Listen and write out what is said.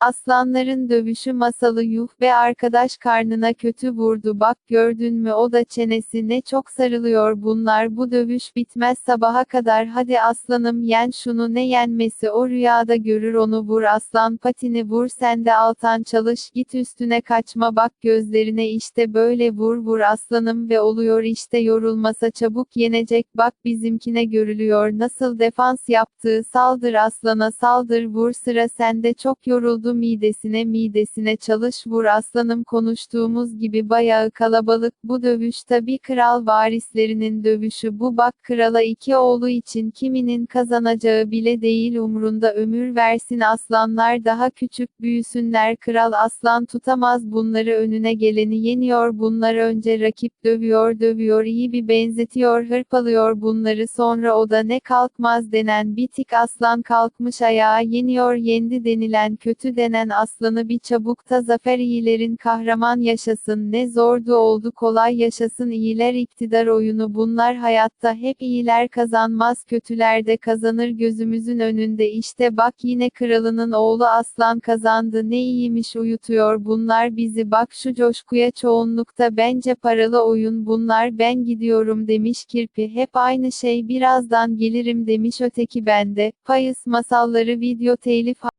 Aslanların dövüşü masalı yuh be arkadaş karnına kötü vurdu. Bak gördün mü o da çenesi ne çok sarılıyor. Bunlar bu dövüş bitmez sabaha kadar. Hadi aslanım yen şunu ne yenmesi. O rüyada görür onu vur. Aslan patini vur. Sen de altan çalış. Git üstüne kaçma. Bak gözlerine işte böyle vur vur. Aslanım ve oluyor işte yorulmasa çabuk yenecek. Bak bizimkine görülüyor. Nasıl defans yaptığı. Saldır aslana saldır vur. Sıra sende. Çok yoruldu midesine midesine çalış vur. Aslanım konuştuğumuz gibi bayağı kalabalık. Bu dövüş tabi kral varislerinin dövüşü bu. Bak krala iki oğlu için kiminin kazanacağı bile değil. Umrunda ömür versin aslanlar daha küçük büyüsünler. Kral aslan tutamaz bunları önüne geleni yeniyor. Bunlar önce rakip dövüyor dövüyor iyi bir benzetiyor hırpalıyor bunları. Sonra o da ne kalkmaz denen bir tik aslan kalkmış ayağa yeniyor. Yendi denilen kötü denen aslanı bir çabukta zafer iyilerin kahraman yaşasın. Ne zordu oldu kolay yaşasın. İyiler iktidar oyunu bunlar hayatta. Hep iyiler kazanmaz kötüler de kazanır gözümüzün önünde. İşte bak yine kralının oğlu aslan kazandı. Ne iyiymiş uyutuyor bunlar bizi. Bak şu coşkuya çoğunlukta bence paralı oyun. Bunlar ben gidiyorum demiş kirpi. Hep aynı şey birazdan gelirim demiş öteki bende. Payız masalları video telif